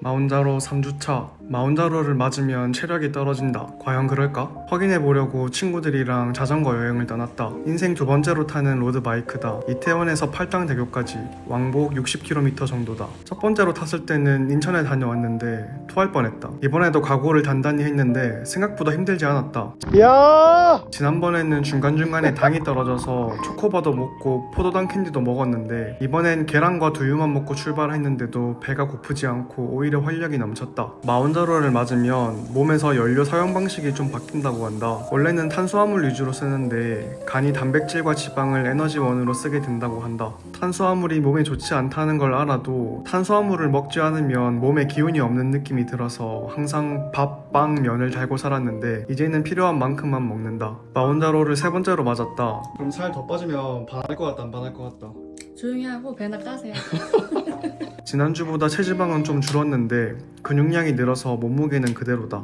마운자로 3주차. 마운자로를 맞으면 체력이 떨어진다. 과연 그럴까? 확인해 보려고 친구들이랑 자전거 여행을 떠났다. 인생 두 번째로 타는 로드바이크다. 이태원에서 팔당대교까지 왕복 60km 정도다. 첫 번째로 탔을 때는 인천에 다녀왔는데 토할 뻔했다. 이번에도 각오를 단단히 했는데 생각보다 힘들지 않았다. 야! 지난번에는 중간중간에 당이 떨어져서 초코바도 먹고 포도당 캔디도 먹었는데 이번엔 계란과 두유만 먹고 출발했는데도 배가 고프지 않고 오히려 활력이 넘쳤다. 마운 자로를 맞으면 몸에서 연료 사용 방식이 좀 바뀐다고 한다. 원래는 탄수화물 위주로 쓰는데 간이 단백질과 지방을 에너지원으로 쓰게 된다고 한다. 탄수화물이 몸에 좋지 않다는 걸 알아도 탄수화물을 먹지 않으면 몸에 기운이 없는 느낌이 들어서 항상 밥, 빵, 면을 달고 살았는데 이제는 필요한 만큼만 먹는다. 마운자로를 세 번째로 맞았다. 그럼 살 더 빠지면 반할 것 같다, 안 반할 것 같다. 조용히 하고 배나 까세요. 지난주보다 체지방은 좀 줄었는데 근육량이 늘어서 몸무게는 그대로다.